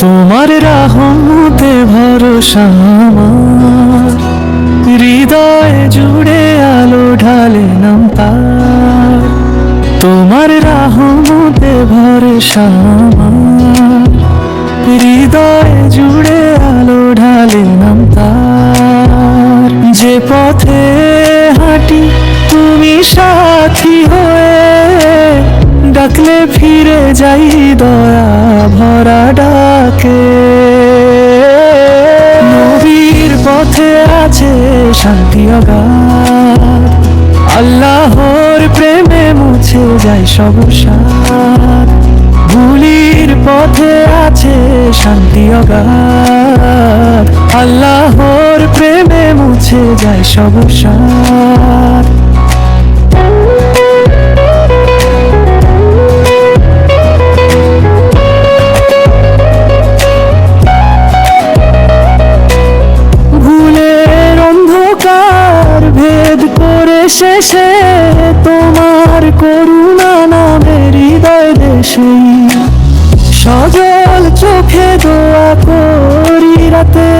তোমার রাহমতে ভরসা আমার। হৃদয়ে জুড়ে আলো ঢালে নাম তোমার রাহমতে ভরসা আমার। হৃদয়ে জুড়ে আলো ঢালে নাম তার যে পথে হাঁটি তুমি সাথী হয়ে ডাকলে ফিরে যাই দয়া ভরা ডাকে। নবীর পথে আছে শান্তি আল্লাহর প্রেমে মুছে যায় সব সার ভুলির পথে আছে শান্তি আল্লাহর প্রেমে মুছে যায় সব সার শেষে তোমার করুণা নামের হৃদয় দেশে। সজল চোখে দোয়া করি রাতে।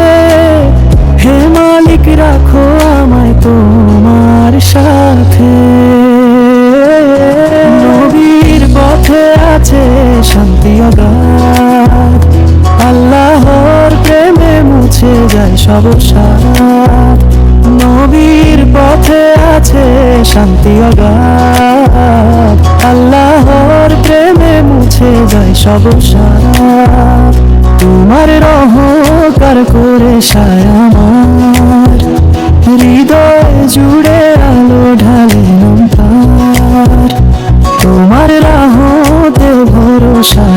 হে মালিক, রাখো আমায় তোমার সাথে। নবীর পথে আছে শান্তি আল্লাহর প্রেমে মুছে যায় সব সার নবীর আছে শান্তি অগাধ। আল্লাহর প্রেমে মুছে যায় সব সার তোমার রহকার করে সায় আমার। হৃদয় জুড়ে আলো ঢালে তার তোমার রাহতে ভরসা